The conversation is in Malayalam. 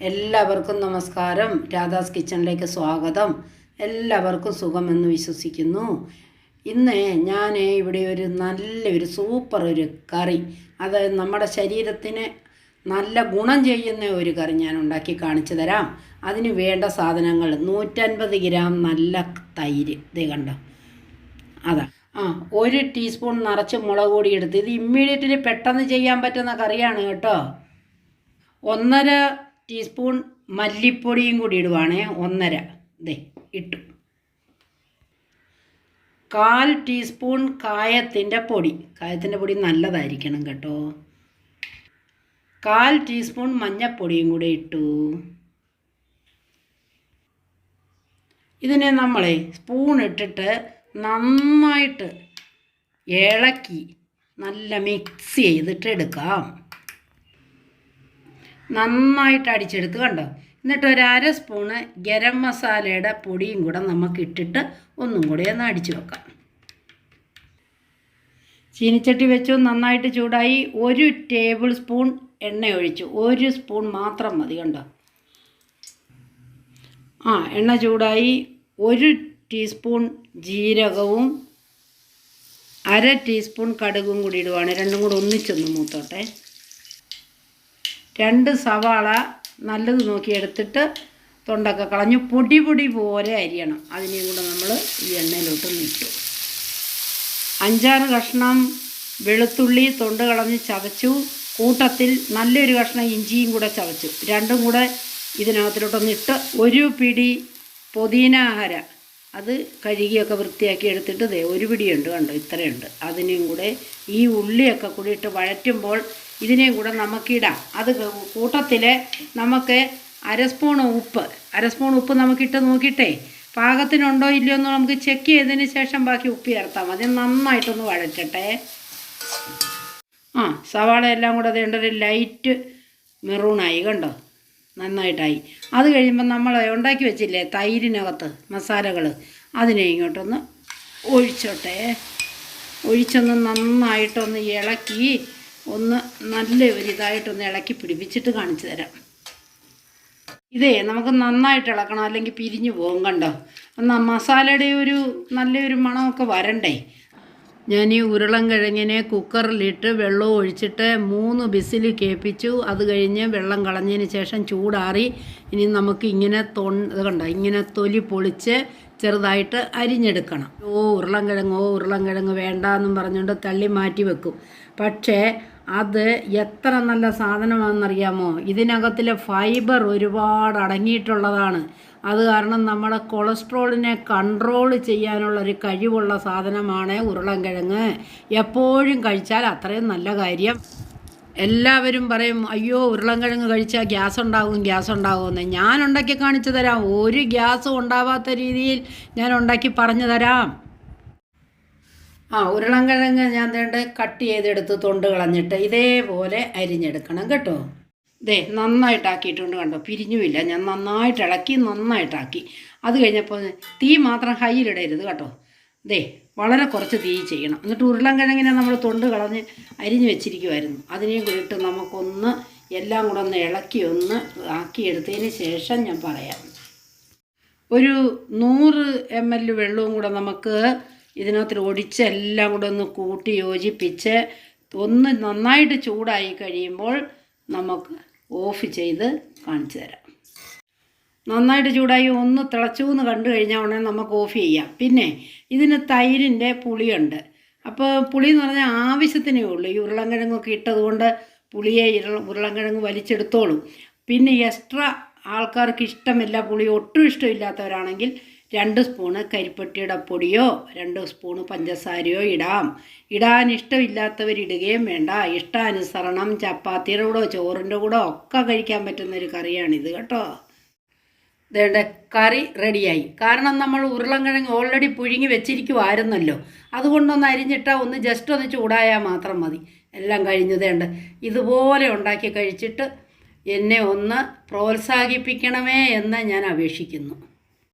എല്ലാവർക്കും നമസ്കാരം. രാധാസ് കിച്ചണിലേക്ക് സ്വാഗതം. എല്ലാവർക്കും സുഖമെന്ന് വിശ്വസിക്കുന്നു. ഇന്ന് ഞാൻ ഇവിടെ ഒരു നല്ലൊരു സൂപ്പർ ഒരു കറി അത് നമ്മുടെ ശരീരത്തിന് നല്ല ഗുണം ചെയ്യുന്ന ഒരു കറി ഞാൻ ഉണ്ടാക്കി കാണിച്ചു തരാം. അതിന് വേണ്ട സാധനങ്ങൾ നൂറ്റൻപത് ഗ്രാം നല്ല തൈര്. ഇത് കണ്ടോ? അതാ. ആ ഒരു ടീസ്പൂൺ നിറച്ച് മുളക് പൊടി എടുത്ത് ഇത് ഇമ്മീഡിയറ്റ്ലി പെട്ടെന്ന് ചെയ്യാൻ പറ്റുന്ന കറിയാണ് കേട്ടോ. ഒന്നര ടീസ്പൂൺ മല്ലിപ്പൊടിയും കൂടി ഇടുവാണേ. ഒന്നര. ദേ ഇട്ടു. കാൽ ടീസ്പൂൺ കായത്തിന്റെ പൊടി. കായത്തിന്റെ പൊടി നല്ലതായിരിക്കണം കേട്ടോ. കാൽ ടീസ്പൂൺ മഞ്ഞൾപ്പൊടിയും കൂടി ഇട്ടു. ഇതിനെ നമ്മളെ സ്പൂൺ ഇട്ടിട്ട് നന്നായിട്ട് ഇളക്കി നല്ല മിക്സ് ചെയ്തിട്ട് എടുക്കാം. നന്നായിട്ട് അടിച്ചെടുത്ത് കണ്ടോ? എന്നിട്ട് ഒരു അര സ്പൂണ് ഗരം മസാലയുടെ പൊടിയും കൂടെ നമുക്ക് ഇട്ടിട്ട് ഒന്നും കൂടി ഒന്ന് അടിച്ചു വെക്കാം. ചീനിച്ചട്ടി വെച്ചു നന്നായിട്ട് ചൂടായി. ഒരു ടേബിൾ സ്പൂൺ എണ്ണ ഒഴിച്ചു. ഒരു സ്പൂൺ മാത്രം മതി കണ്ടോ? ആ എണ്ണ ചൂടായി. ഒരു ടീസ്പൂൺ ജീരകവും അര ടീസ്പൂൺ കടുകും കൂടി ഇടുവാണ്. രണ്ടും കൂടെ ഒന്നിച്ചൊന്ന് മൂത്തോട്ടെ. രണ്ട് സവാള നല്ലത് നോക്കി എടുത്തിട്ട് തൊണ്ടൊക്കെ കളഞ്ഞ് പൊടി പൊടി പോലെ അരിയണം. അതിനെയും കൂടെ നമ്മൾ ഈ എണ്ണയിലോട്ട് ഇട്ടു അഞ്ചാറ് കഷ്ണം വെളുത്തുള്ളി തൊണ്ട് കളഞ്ഞ് ചതച്ചു. കൂട്ടത്തിൽ നല്ലൊരു കഷ്ണം ഇഞ്ചിയും കൂടെ ചതച്ചു. രണ്ടും കൂടെ ഇതിനകത്തിലോട്ടൊന്ന് ഇട്ട് ഒരു പിടി പുതിനാഹര അത് കഴുകിയൊക്കെ വൃത്തിയാക്കി എടുത്തിട്ട് ദേ ഒരു പിടിയുണ്ട് കണ്ടോ? ഇത്രയുണ്ട്. അതിനെയും കൂടെ ഈ ഉള്ളിയൊക്കെ കൂടി ഇട്ട് വഴറ്റുമ്പോൾ ഇതിനെയും കൂടെ നമുക്കിടാം. അത് കൂട്ടത്തിൽ നമുക്ക് അര സ്പൂൺ ഉപ്പ്. അര സ്പൂൺ ഉപ്പ് നമുക്കിട്ട് നോക്കിയിട്ടേ പാകത്തിനുണ്ടോ ഇല്ലയോ എന്ന് നമുക്ക് ചെക്ക് ചെയ്തതിന് ശേഷം ബാക്കി ഉപ്പ് ചേർത്താൽ മതി. നന്നായിട്ടൊന്ന് വഴറ്റട്ടെ. ആ സവാള എല്ലാം കൂടെ അതേണ്ട ഒരു ലൈറ്റ് മെറൂണായി കണ്ടോ? നന്നായിട്ടായി. അത് കഴിയുമ്പോൾ നമ്മൾ ഉണ്ടാക്കി വെച്ചില്ലേ തൈരിനകത്ത് മസാലകൾ അതിനെ ഇങ്ങോട്ടൊന്ന് ഒഴിച്ചോട്ടെ. ഒഴിച്ചൊന്ന് നന്നായിട്ടൊന്ന് ഇളക്കി ഒന്ന് നല്ല ഒരു ഇതായിട്ടൊന്ന് ഇളക്കി പിടിപ്പിച്ചിട്ട് കാണിച്ചു തരാം. ഇതേ നമുക്ക് നന്നായിട്ട് ഇളക്കണം അല്ലെങ്കിൽ പിരിഞ്ഞു പോകും കണ്ടോ? എന്നാൽ മസാലയുടെ ഒരു നല്ലൊരു മണമൊക്കെ വരണ്ടേ? ഞാൻ ഈ ഉരുളൻകിഴങ്ങിനെ കുക്കറിലിട്ട് വെള്ളം ഒഴിച്ചിട്ട് മൂന്ന് ബിസിൽ കേൾപ്പിച്ചു. അത് കഴിഞ്ഞ് വെള്ളം കളഞ്ഞതിന് ശേഷം ചൂടാറി ഇനി നമുക്ക് ഇങ്ങനെ തൊൺ കണ്ടോ? ഇങ്ങനെ തൊലി പൊളിച്ച് ചെറുതായിട്ട് അരിഞ്ഞെടുക്കണം. ഓ ഉരുളൻകിഴങ്ങ് ഓ ഉരുളൻകിഴങ്ങ് വേണ്ട എന്നും പറഞ്ഞുകൊണ്ട് തള്ളി മാറ്റി വെക്കും. പക്ഷേ അത് എത്ര നല്ല സാധനമാണെന്നറിയാമോ? ഇതിനകത്തിലെ ഫൈബർ ഒരുപാട് അടങ്ങിയിട്ടുള്ളതാണ്. അത് കാരണം നമ്മുടെ കൊളസ്ട്രോളിനെ കൺട്രോൾ ചെയ്യാനുള്ള ഒരു കഴിവുള്ള സാധനമാണ് ഉരുളൻകിഴങ്ങ്. എപ്പോഴും കഴിച്ചാൽ അത്രയും നല്ല കാര്യം. എല്ലാവരും പറയും അയ്യോ ഉരുളൻകിഴങ്ങ് കഴിച്ചാൽ ഗ്യാസ് ഉണ്ടാകും ഗ്യാസ് ഉണ്ടാകുമെന്ന് ഞാൻ ഉണ്ടാക്കി കാണിച്ചു തരാം. ഒരു ഗ്യാസും ഉണ്ടാവാത്ത രീതിയിൽ ഞാൻ ഉണ്ടാക്കി പറഞ്ഞു തരാം. ആ ഉരുളൻകിഴങ്ങ് ഞാൻ വേണ്ട കട്ട് ചെയ്തെടുത്ത് തൊണ്ട് കളഞ്ഞിട്ട് ഇതേപോലെ അരിഞ്ഞെടുക്കണം കേട്ടോ. ദേ നന്നായിട്ടാക്കിയിട്ടുണ്ട് കണ്ടോ? പിരിഞ്ഞുമില്ല. ഞാൻ നന്നായിട്ട് ഇളക്കി നന്നായിട്ടാക്കി. അത് കഴിഞ്ഞപ്പോൾ തീ മാത്രം ഹൈയിലിടരുത് കേട്ടോ. ദേ വളരെ കുറച്ച് തീ ചെയ്യണം. എന്നിട്ട് ഉരുളൻകിഴങ്ങിനെ നമ്മൾ തൊണ്ട് കളഞ്ഞ് അരിഞ്ഞ് വെച്ചിരിക്കുമായിരുന്നു അതിനെയും കൂടിയിട്ട് നമുക്കൊന്ന് എല്ലാം കൂടെ ഒന്ന് ഇളക്കി ഒന്ന് ആക്കിയെടുത്തതിന് ശേഷം ഞാൻ പറയാം. ഒരു നൂറ് എം എൽ വെള്ളവും കൂടെ നമുക്ക് ഇതിനകത്ത് ഒടിച്ച് എല്ലാം കൂടെ ഒന്ന് കൂട്ടി യോജിപ്പിച്ച് ഒന്ന് നന്നായിട്ട് ചൂടായി കഴിയുമ്പോൾ നമുക്ക് ഓഫ് ചെയ്ത് കാണിച്ചു തരാം. നന്നായിട്ട് ചൂടായി ഒന്ന് തിളച്ചു എന്ന് കണ്ടു കഴിഞ്ഞാൽ ഉടനെ നമുക്ക് ഓഫ് ചെയ്യാം. പിന്നെ ഇതിന് തൈരിന്റെ പുളിയുണ്ട്. അപ്പോൾ പുളി എന്ന് പറഞ്ഞാൽ ആവശ്യത്തിനേ ഉള്ളൂ. ഈ ഉരുളൻകിഴങ്ങൊക്കെ ഇട്ടതുകൊണ്ട് പുളിയെ ഉരുളൻകിഴങ്ങ് വലിച്ചെടുത്തോളും. പിന്നെ എക്സ്ട്രാ ആൾക്കാർക്ക് ഇഷ്ടമില്ല പുളി ഒട്ടും ഇഷ്ടമില്ലാത്തവരാണെങ്കിൽ രണ്ട് സ്പൂണ് കരിപ്പട്ടിയുടെ പൊടിയോ രണ്ട് സ്പൂണ് പഞ്ചസാരയോ ഇടാം. ഇടാൻ ഇഷ്ടമില്ലാത്തവരിടുകയും വേണ്ട. ഇഷ്ടാനുസരണം ചപ്പാത്തിയുടെ കൂടെ ചോറിന്റെ കൂടെ ഒക്കെ കഴിക്കാൻ പറ്റുന്ന ഒരു കറിയാണിത് കേട്ടോ. ഇതേണ്ട കറി റെഡിയായി. കാരണം നമ്മൾ ഉരുളൻകിഴങ്ങ് ഓൾറെഡി പുഴുങ്ങി വെച്ചിരിക്കുമായിരുന്നല്ലോ അതുകൊണ്ടൊന്ന് അരിഞ്ഞിട്ടാൽ ഒന്ന് ജസ്റ്റ് ഒന്ന് ചൂടായാൽ മാത്രം മതി. എല്ലാം കഴിഞ്ഞതേണ്ട ഇതുപോലെ ഉണ്ടാക്കി കഴിച്ചിട്ട് എന്നെ ഒന്ന് പ്രോത്സാഹിപ്പിക്കണമേ എന്ന് ഞാൻ അപേക്ഷിക്കുന്നു.